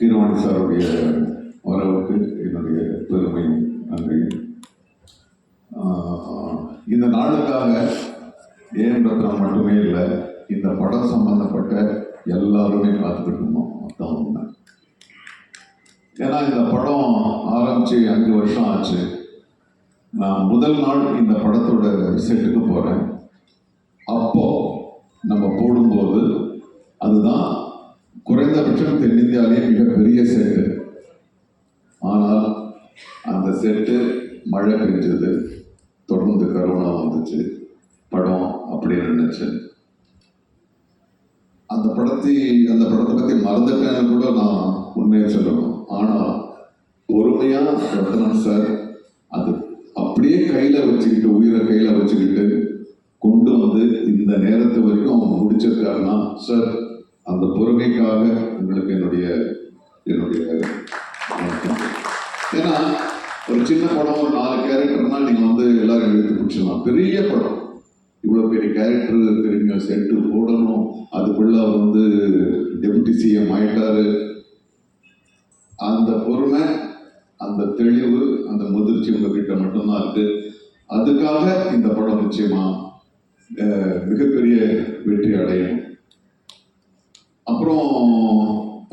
கீரவாணி சாருடைய வரவுக்கு என்னுடைய பெருமையும் நன்றியும் இந்த நாளுக்காக ஏன் ரத்னம் மட்டுமே இல்லை இந்த படம் சம்பந்தப்பட்ட எல்லாருமே காத்துக்கிட்டு இருந்தோம் மொத்தம் ஒன்று ஏன்னா இந்த படம் ஆரம்பித்து அஞ்சு வருஷம் ஆச்சு. நான் முதல் நாள் இந்த படத்தோட செட்டுக்கு போகிறேன் அப்போ நம்ம போடும்போது அதுதான் குறைந்தபட்சம் தென்னிந்தியாவிலேயே மிகப்பெரிய செட்டு. ஆனால் அந்த செட்டு மழை பெஞ்சது தொடர்ந்து கரோனா வந்துச்சு. படம் அப்படின்னு நினைச்சு அந்த படத்தை அந்த படத்தை பற்றி மறந்துட்டேன்னு கூட நான் உண்மையை சொல்லணும். ஆனால் பொறுமையா ரத்னம் சார் அது அப்படியே கையில் வச்சுக்கிட்டு உயிரை கையில் வச்சுக்கிட்டு கொண்டு வந்து இந்த நேரத்து வரைக்கும் அவங்க முடிச்சிருக்காருன்னா சார் பொறுமைக்காக உங்களுக்கு என்னுடைய என்னுடைய ஏன்னா ஒரு சின்ன படம் ஒரு நாலு கேரக்டர்னால் நீங்கள் வந்து எல்லாரும் எடுத்து பிடிச்சிடலாம். பெரிய படம். இவ்வளோ பெரிய கேரக்டர் திரும்பி செட்டு போடணும். அதுக்குள்ள அவர் வந்து டெபுட்டி சிஎம் ஆயிட்டாரு. அந்த பொறுமை அந்த தெளிவு அந்த முதிர்ச்சி உங்ககிட்ட மட்டும்தான் இருக்கு. அதுக்காக இந்த படம் நிச்சயமா மிகப்பெரிய வெற்றி அடையும் அப்புறம்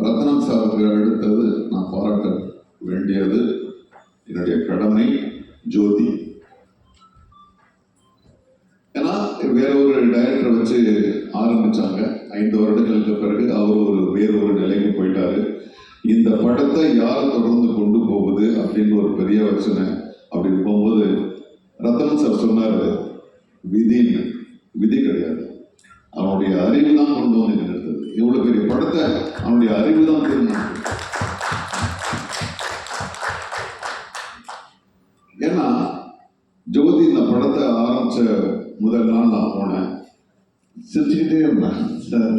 ரத்னம் சாருக்கு அடுத்தது நான் பாராட்ட வேண்டியது என்னுடைய கடமை ஜோதி. ஏன்னா வேற ஒரு டைரக்டரை வச்சு ஆரம்பிச்சாங்க. ஐந்து வருடங்களுக்கு பிறகு அவர் ஒரு வேற ஒரு நிலைக்கு போயிட்டாரு. இந்த படத்தை யார் தொடர்ந்து கொண்டு போகுது அப்படின்னு ஒரு பெரிய பிரச்சனை அப்படின்னு போகும்போது ரத்தன் சார் சொன்னார் விதின்னு. விதி கிடையாது. அவனுடைய அறிவு தான் கொண்டு வந்து இவ்வளோ இவ்வளவு பெரிய படத்தை அவனுடைய அறிவு தான் தீர்மானிக்கும். ஏன்னா ஜோதி இந்த படத்தை ஆரம்பிச்ச முதல் நாள் நான் போனேன். சிரிச்சுக்கிட்டே இருந்தேன் சார்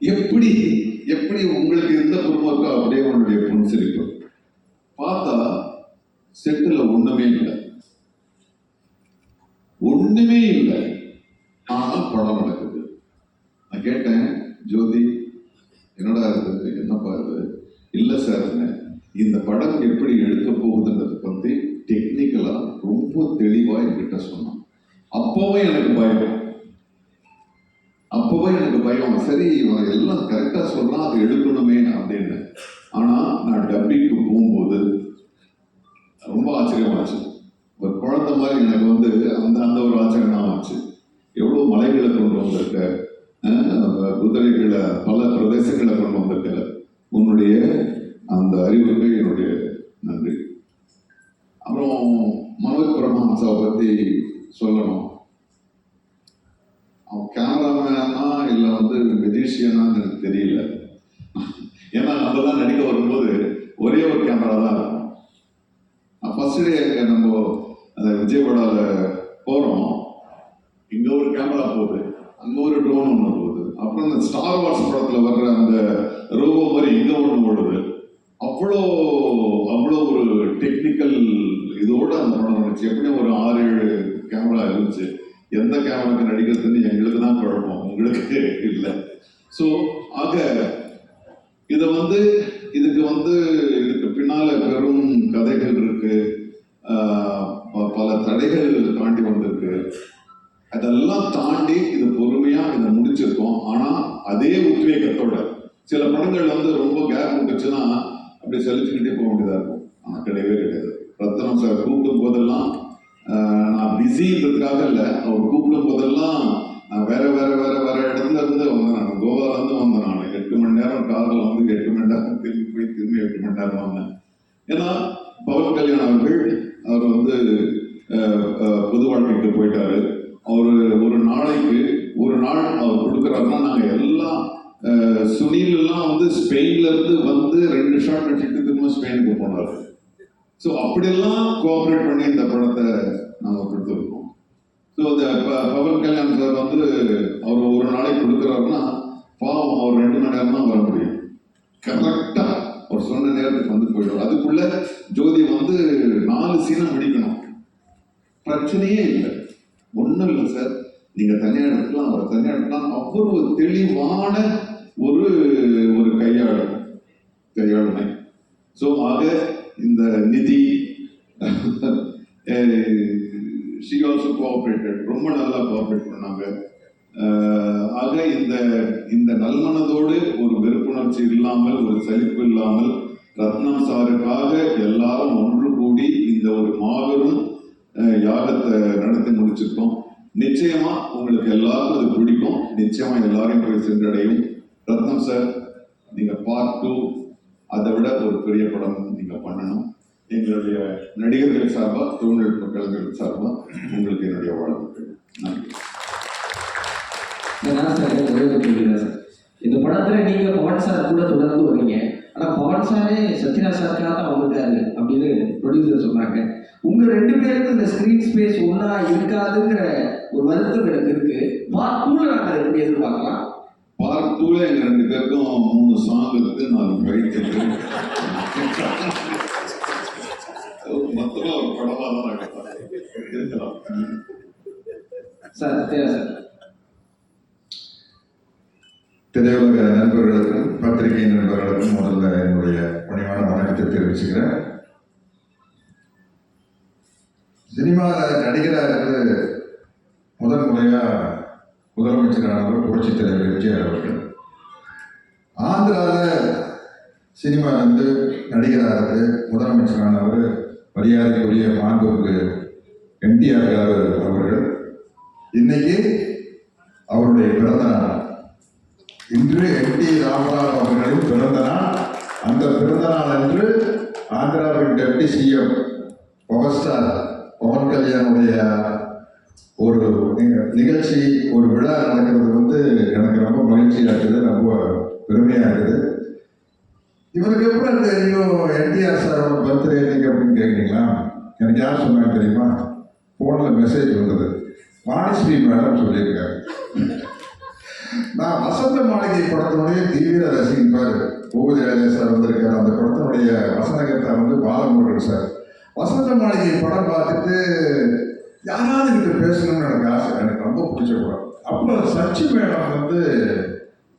எப்படி எப்படி உங்களுக்கு எந்த பொறுமை இருக்கோ அப்படியே உன்னுடைய பொன் சிரிப்பு. பார்த்தா செட்டில் ஒண்ணுமே இல்லை. ஒண்ணுமே இல்லை ஆனா படம் நடக்குது நான் கேட்டேன் ஜோதி என்னடா இது என்னப்பா இது இல்லை சார் இந்த படம் எப்படி எடுக்க போகுதுன்றதை பற்றி டெக்னிக்கலாக ரொம்ப தெளிவாக என்கிட்ட சொன்னான். அப்போவே எனக்கு பயம். அப்போவே எனக்கு பயம். சரி இவன் எல்லாம் கரெக்டாக சொன்னால் அது எடுக்கணுமே அப்படின்னு. ஆனால் நான் டப்பிக்கு போகும்போது ரொம்ப ஆச்சரியமாச்சு. ஒரு குழந்தை மாதிரி எனக்கு வந்து அந்த அந்த ஒரு ஆச்சரியம் ஆச்சு. எவ்வளோ மலைகளை கொண்டு வந்திருக்க குதிரைகளை பல பிரதேசங்களை கொண்டு வந்திருக்க உன்னுடைய அந்த அறிவுக்கு என்னுடைய நன்றி அப்புறம் மனோஜ் பரமஹம்சாவை பற்றி சொல்லணும் அவன் கேமராமேனா இல்லை வந்து மெஜிஷியனான்னு எனக்கு தெரியல ஏன்னா நம்ம தான் நடிக்க வரும்போது ஒரே ஒரு கேமரா தான் இருக்கும் ஃபர்ஸ்ட் டே நம்ம அந்த விஜயவாடால போகிறோம் இங்கே ஒரு கேமரா போகுது. அங்கே ஒரு ட்ரோன் ஒன்று போகுது. அப்புறம் அந்த ஸ்டார் வார்ஸ் படத்தில் வர்ற அந்த ரோபோ மாதிரி இங்கே ஒன்று ஓடுது. அவ்வளோ அவ்வளோ ஒரு டெக்னிக்கல் இதோட அந்த படம் நடந்துச்சு. எப்படியும் ஒரு ஆறு ஏழு கேமரா இருந்துச்சு. எந்த கேமராக்கு நடிக்கிறதுன்னு எங்களுக்கு தான் குழப்பம். உங்களுக்கு இல்லை. ஸோ ஆக இதை வந்து இதுக்கு வந்து இதுக்கு பின்னால பெரும் கதைகள் இருக்கு. ப- பல தடைகள் தாண்டி வந்திருக்கு. அதெல்லாம் தாண்டி இது பொறுமையா இதை முடிச்சிருக்கோம். ஆனா அதே உத்வேகத்தோட சில படங்கள் வந்து ரொம்ப கேப் விட்டுச்சுன்னா அப்படியே செலுத்திக்கிட்டே போக வேண்டியதா இருக்கும். ஆனா கிடையவே கிடையாது. ரத்னம் சார் கூப்பிடும் போதெல்லாம் நான் பிஸின்றதுக்காக இல்லை. அவர் கூப்பிடும் போதெல்லாம் நான் வேற வேற வேற வேற இடத்துல இருந்து வந்தேன் நான் கோவால இருந்து வந்தேன் நான் எட்டு மணி நேரம் காரில் வந்து எட்டு மணி நேரம் திரும்பி போய் திரும்பி எட்டு மணி நேரம் வந்தேன். ஏன்னா பவன் கல்யாண் அவர்கள் அவர் வந்து பொது வாழ்க்கைக்கு போயிட்டாரு. அவர் ஒரு நாளைக்கு ஒரு நாள் அவர் கொடுக்குறாருன்னா நாங்கள் எல்லாம் சுனில் எல்லாம் வந்து ஸ்பெயின்ல இருந்து வந்து ரெண்டு ஷாட் நடிச்சுட்டு திரும்ப ஸ்பெயினுக்கு போனார். ஸோ அப்படியெல்லாம் கோஆப்ரேட் பண்ணி இந்த படத்தை நாங்கள் கொடுத்துருக்கோம். ஸோ இந்த பவன் கல்யாண் சார் வந்து அவர் ஒரு நாளைக்கு கொடுக்குறாருன்னா பாவம் அவர் ரெண்டு மணி நேரம் தான் வர முடியும். கரெக்டாக அவர் சொன்ன நேரத்துக்கு வந்து போயிடும் அதுக்குள்ள ஜோதி வந்து நாலு சீனம் முடிக்கணும் பிரச்சனையே இல்லை. ஒன்றும் இல்லை சார். நீங்கள் தனியாக எடுக்கலாம் அவர் தனியாக எடுக்கலாம் அவ்வளவு தெளிவான உணர்ச்சி இல்லாமல் ஒரு சலிப்பு இல்லாமல் ரத்னம் சாருக்காக எல்லாரும் ஒன்று கூடி இந்த ஒரு மாபெரும் யாகத்தை நடத்தி முடிச்சிருக்கோம். நிச்சயமா உங்களுக்கு எல்லாருக்கும் அது பிடிக்கும். நிச்சயமா எல்லாரையும் போய் சென்றடையும். ரத்னம் சார் நீங்க பார்ட் டூ அதை விட ஒரு பெரிய படம் நீங்க பண்ணணும். எங்களுடைய நடிகர்கள் சார்பா தொழில்நுட்ப கலைஞர்கள் சார்பா உங்களுக்கு என்னுடைய வாழ்த்துக்கள். நன்றி. சார்? நான் இந்த படத்துல நீங்க பவன் சார் கூட தொடர்ந்து வரீங்க. ஆனா பவன் சாரே சத்யராஜ் சாருக்காக தான் வந்திருக்காரு அப்படின்னு ப்ரொடியூசர் சொன்னாங்க. உங்க ரெண்டு பேருக்கு இந்த ஸ்கிரீன் ஸ்பேஸ் ஒன்றா இருக்காதுங்கிற ஒரு வருத்தம் எனக்கு இருக்கு. பார்ட் டூல நாங்கள் அதை எப்படி எதிர்பார்க்கலாம் பார்ட் டூல எங்க ரெண்டு பேருக்கும் மூணு சாங் இருக்கு. நாலு ஃபைட் இருக்கு மொத்தமா ஒரு படமா தான். இருக்கலாம். சார் சத்யராஜ் சார் திரையுலக நண்பர்களுக்கும் பத்திரிகை நண்பர்களுக்கும் முதல்ல என்னுடைய பணிவான வணக்கத்தை தெரிவிச்சுக்கிறேன். சினிமாவில் நடிகராக இருந்து முதல் முறையாக முதலமைச்சரானவர் புரட்சித் தலைவர் எம்ஜிஆர் அவர்கள். ஆந்திராவில் சினிமா வந்து நடிகராக இருந்து முதலமைச்சரானவர் மரியாதைக்குரிய மாண்புக்கு என்டிஆர் அவர்கள். இன்னைக்கு அவருடைய பிறந்த நாள். இன்று என் டி ராமராவ் அவர்களும் பிறந்த நாள். அந்த பிறந்த நாள் அன்று ஆந்திராவின் deputy CM power star Pawan கல்யாணுடைய ஒரு நிகழ்ச்சி ஒரு விழா நடக்கிறது வந்து எனக்கு ரொம்ப மகிழ்ச்சியாக இருக்குது ரொம்ப பெருமையாக இருக்குது. இவருக்கு எப்படி தெரியும் என்டிஆர் சாரோட பர்த்டே இன்னைக்கு அப்படின்னு கேட்குறீங்களா எனக்கு யார் சொன்னாங்க தெரியுமா? ஃபோனில் மெசேஜ் வந்தது. வாணிஸ்ரீ மேடம் சொல்லியிருக்காங்க நான் வசந்த மாளிகை படத்தினுடைய தீவிர ரசிகன் பாரு பூபதி ராஜா சார் வந்திருக்காரு. அந்த படத்தினுடைய வசனகர்த்தா வந்து பாலமுருகன் சார். வசந்த மாளிகை படம் பார்த்துட்டு யாராவது கிட்ட பேசணும்னு எனக்கு ஆசை. எனக்கு ரொம்ப பிடிச்ச படம். அப்போ சச்சி மேடம் வந்து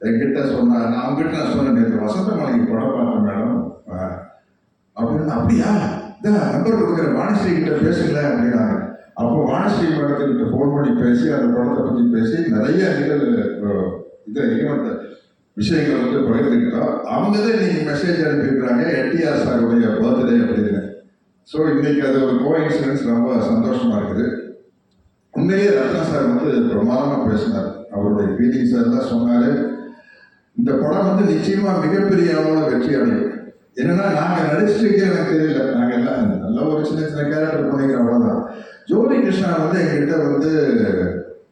என்கிட்ட சொன்னார். நான் அவங்ககிட்ட நான் சொன்னேன் நேற்று வசந்த மாளிகை படம் பார்த்தேன் மேடம். அப்படின்னு அப்படியா? இந்த நம்பர் கொடுக்குற வாணிஸ்ரீ கிட்ட பேசல அப்படின்னாங்க. அப்போ வாணிஸ்ரீ மேடத்துக்கிட்ட ஃபோன் பண்ணி பேசி அந்த படத்தை பற்றி பேசி நிறைய நிகழ் இதை நிகழ்ந்த விஷயங்கள் வந்து பகிர்ந்துக்கிட்டோம். அவங்க தான் இன்னைக்கு மெசேஜ் அனுப்பியிருக்கிறாங்க என்டிஆர் சாருடைய பர்த்டே அப்படின்னு. ஸோ இன்னைக்கு அது ஒரு கோ இன்சிடென்ஸ் ரொம்ப சந்தோஷமா இருக்குது. உண்மையிலேயே ரத்னா சார் வந்து பிரமாதமாக பேசினார். அவருடைய ஃபீலிங்ஸ் எல்லாம் சொன்னார். இந்த படம் வந்து நிச்சயமா மிகப்பெரிய அளவில் வெற்றி அடையும். என்னன்னா நாங்கள் நடிச்சிருக்கே எனக்கு தெரியல. நாங்கள் எல்லாம் நல்ல ஒரு சின்ன சின்ன கேரக்டர் பண்ணிக்கிற அவ்வளோதான் ஜோதி கிருஷ்ணா வந்து எங்கிட்ட வந்து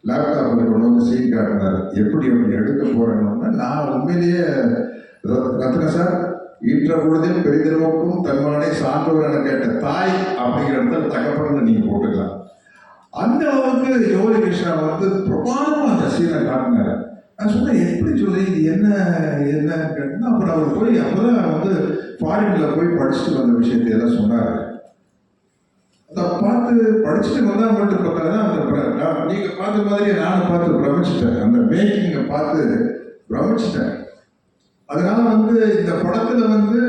லேப்டாப்பில் கொண்டு வந்து சீன் காட்டினார். எப்படி அப்படி எடுக்க போறேன்னு நான் உண்மையிலேயே ரத்ன சார் ஈன்ற பொழுதில் பெரிதிருவக்கும் தன்மானே சான்றோர் என கேட்ட தாய் அப்படிங்கிற இடத்துல தகப்பன்னு நீங்க போட்டுக்கலாம். அந்த அளவுக்கு ஜோதி கிருஷ்ணா வந்து பிரமாதமா அந்த சீனை காட்டினார். நான் சொன்னேன் எப்படி சொல்லி இது என்ன என்ன கேட்டா அப்புறம் அவர் போய் அப்பதான் வந்து ஃபாரின்ல போய் படிச்சுட்டு வந்த விஷயத்தை எல்லாம் சொன்னார். அதை பார்த்து படிச்சுட்டு வந்தா மட்டும் பார்த்தாதான் அந்த நீங்க பார்த்த மாதிரியே நானும் பார்த்து பிரமிச்சிட்டேன். அந்த மேக்கிங்கை பார்த்து பிரமிச்சிட்டேன். அதனால வந்து இந்த படத்துல வந்து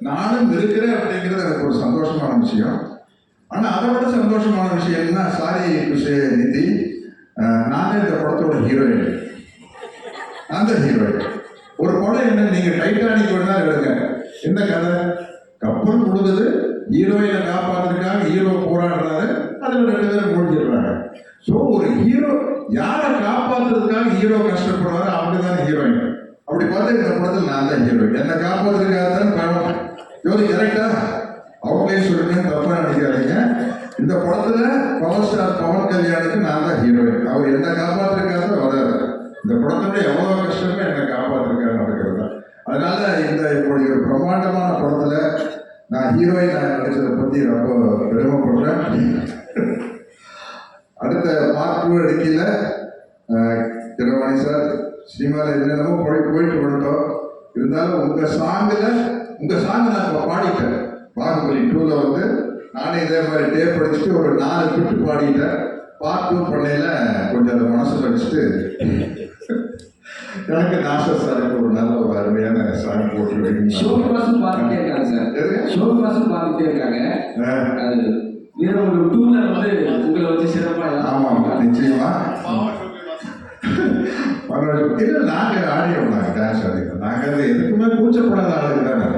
நானும் இருக்கிறேன் அப்படிங்கிறது எனக்கு ஒரு சந்தோஷமான விஷயம். ஆனா அதை விட சந்தோஷமான விஷயம் என்ன? சாரி விஷய நிதி. நானே இந்த படத்தோட ஹீரோயின் அந்த ஹீரோயின் ஒரு படம் என்ன? நீங்க டைட்டானிக் வேணா எழுதுங்க என்ன கதை? கப்பல் முழுகுது. ஹீரோயினை காப்பாற்றுறதுக்காக ஹீரோ போராடுறாரு. அதில் ரெண்டு பேரும் முடிஞ்சிடுறாங்க. ஸோ ஒரு ஹீரோ யாரை காப்பாற்றுறதுக்காக ஹீரோ கஷ்டப்படுறாரு அப்படிதான் ஹீரோயின். அப்படி பார்த்து இந்த படத்தில் நான் தான் ஹீரோயின் என்னை காப்பாற்றுறதுக்காக தான் படம். யோசி கரெக்டா அவங்களே சொல்லுங்க தப்பா நினைக்காதீங்க. இந்த படத்துல பவர் ஸ்டார் பவன் கல்யாணுக்கு நான் தான் ஹீரோயின் அவர் என்ன காப்பாத்துறதுக்காக வராது இந்த படத்தோட எவ்வளவு கஷ்டமே என்னை காப்பாத்துறதுக்காக நடக்கிறது தான் அதனால இந்த இப்படி ஒரு பிரம்மாண்டமான படம் நான் ஹீரோயின் நடிச்சதை ரொம்ப பெருமைப்படுறேன். அடுத்த பார்ட் டூ அடிக்கல சார் சினிமாவில் என்னென்னமோ போய் போயிட்டு வந்துட்டோம். இருந்தாலும் உங்கள் சாங்கில் உங்கள் சாங்கை நான் இப்போ பாடிட்டேன். பாகுபலி டூவில் வந்து நானே இதே மாதிரி டேப் அடிச்சுட்டு ஒரு நாலு பிட்டு பாடிட்டேன். பார்ட் டூ கொஞ்சம் அதை மனசில் வச்சுட்டு எனக்கு நாசர் சாருக்கு ஒரு நல்ல ஒரு அருமையான சாங் போட்டுருக்கீங்க ஷோபிராசும் பார்த்துட்டே இருக்காங்க சார்? ஷோபிராசும் பார்த்துட்டே இருக்காங்க. அது வீரமணி டூல வந்து உங்களை வச்சு சிறப்பா ஆமாம் நிச்சயமா. மனோஜ் இல்லை நாங்கள் ஆடியோம் நாங்கள் டான்ஸ் ஆடிக்கிறோம் நாங்கள் அது எதுக்குமே கூச்சப்படாத ஆளுங்க தானே.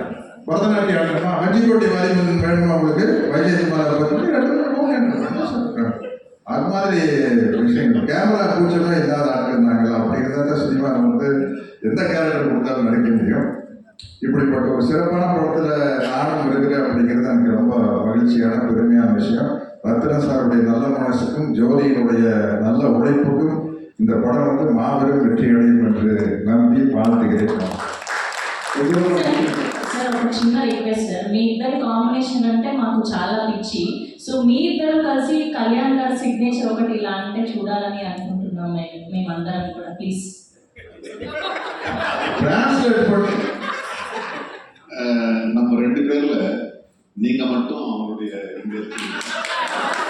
பரதநாட்டியம் ஆடணுமா வஞ்சிக்கோட்டை வாலிபன் வேணுமா உங்களுக்கு? பற்றி இடத்துல போங்க அது மாதிரி விஷயங்கள். கேமரா கூச்சமே இல்லாத ஆட்கள் நாங்கள் அப்படிங்கிறத சினிமாவில் வந்து எந்த கேரக்டர் கொடுத்தாலும் நடிக்க முடியும் இப்படிப்பட்ட ஒரு சிறப்பான படத்துல நானும் இருக்கிறேன் அப்படிங்கிறது எனக்கு ரொம்ப மகிழ்ச்சியான பெருமையான விஷயம் ரத்ன சாருடைய நல்ல மனசுக்கும் ஜோதியினுடைய நல்ல உழைப்புக்கும் இந்த படம் வந்து மாபெரும் வெற்றி அடையும் என்று நம்பி வாழ்த்துகிறேன் సార్ ఒక చిన్న రిక్వెస్ట్ సార్ మీ ఇద్దరి కాంబినేషన్ అంటే మాకు చాలా పిచ్చి సో మీ ఇద్దరు కలిసి కళ్యాణ్ గారి సిగ్నేచర్ ఒకటి ఇలా అంటే చూడాలని అనుకుంటున్నాం మేము మేమందరం కూడా ప్లీజ్ டிரான்ஸ்லேட் பண்ணி அஹ், நம்ம ரெண்டு பேர்ல நீங்க மட்டும் அவருடைய இங்க இருக்கீங்க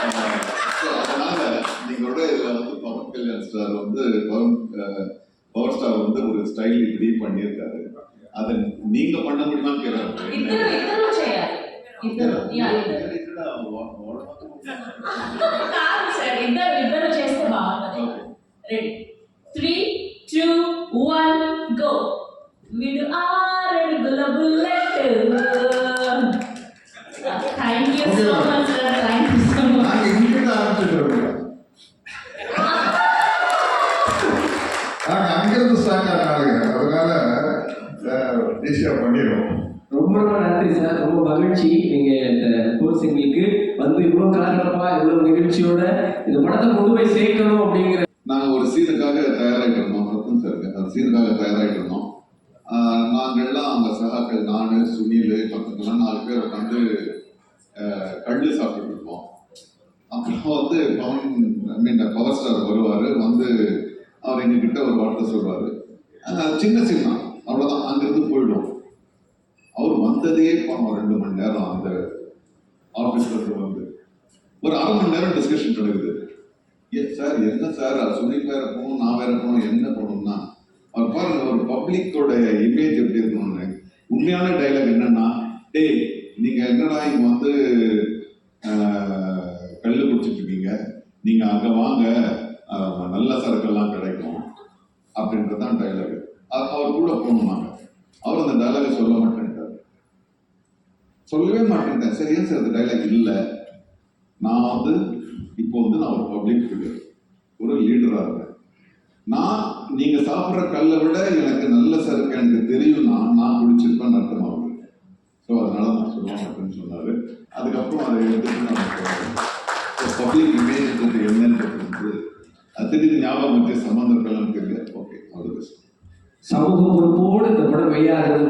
அஹ், so அதனால நீங்களோட இதுல வந்து பவன் கல்யாண் ஸ்டார் வந்து பவன் அஹ், பவர் ஸ்டார் வந்து ஒரு ஸ்டைல் இப்படி பண்ணியிருக்காரு அதை நீங்க பண்ண முடியுமான்னு கேட்கறாரு ఇద్దరు ఇద్దరు చేయాలి ఇద్దరు యా ఇద్దరు కాదు సార్ ఇద్దరు ఇద్దరు చేస్తే బాగుంటుంది ready three two one go வீடு ஆறு bullet thank you so much sir thank you ரொம்ப ரொம்ப நன்றி ரொம்ப மகிழ்ச்சி நீங்க இந்த வந்து இவ்வளவு கலகலப்பா இவ்வளவு நிகழ்ச்சியோட இந்த படத்தை கொண்டு போய் சேர்க்கணும் அப்படிங்கிற இதுக்காக தயாராகிட்டு இருந்தோம் ரத்தன் சார் அந்த சீனுக்காக தயாராகிட்டு இருந்தோம் நாங்கள்லாம் அந்த சகாக்கள் நான் சுனில் மற்றவங்கெல்லாம் நாலு பேர் உட்காந்து கண்டு சாப்பிட்டுட்டு இருப்போம். அப்புறம் வந்து Pawan I mean power star வருவார் வந்து அவர் எங்ககிட்ட ஒரு வார்த்தை சொல்வார். அது சின்ன சீன் தான் அவ்வளோதான் அங்கிருந்து போயிடும் அவர் வந்ததே பாவம் ரெண்டு மணி நேரம் அந்த ஆஃபீஸ்ல இருந்து வந்து. ஒரு அரை மணி நேரம் டிஸ்கஷன் நடக்குது சார் என்ன சார் சுனில் வேற போகணும் நான் வேற போகணும் என்ன போகணும்னா அவர் பாருங்க ஒரு பப்ளிக்கோட இமேஜ் எப்படி இருக்கணும்னு உண்மையான டைலாக் என்னன்னா டேய் நீங்க என்னடா இங்க வந்து கல் குடிச்சிட்டு இருக்கீங்க? நீங்க அங்க வாங்க. நல்ல சரக்கெல்லாம் கிடைக்கும். அப்படின்றதான் டைலாக் அவர் கூட போகணுமாங்க அவர் அந்த டைலாக சொல்ல மாட்டேன்ட்டார். சொல்லவே மாட்டேன்ட்டேன் சரி ஏன் சார் அந்த டைலாக் இல்லை? நான் வந்து இப்போ வந்து நான் ஒரு பப்ளிக் ஃபிகர் ஒரு லீடராக இருக்கேன். நான் நீங்க சாப்பிட்ற கல்லை விட எனக்கு நல்ல சரக்கு எனக்கு தெரியும்னா நான் நான் அர்த்தம் ஆகுது ஸோ அதனால நான் சொல்லுவேன் அப்படின்னு சொன்னாரு. அதுக்கப்புறம் அதை எடுத்துட்டு நான் பப்ளிக் இமேஜ் என்னன்றது தெரிஞ்சு அது திடீர்னு ஞாபகம் வச்சு சம்மந்தம் தெரியல ஓகே அவ்வளோ சமூக பொறுப்போடு இந்த படம் வெளியாகிறது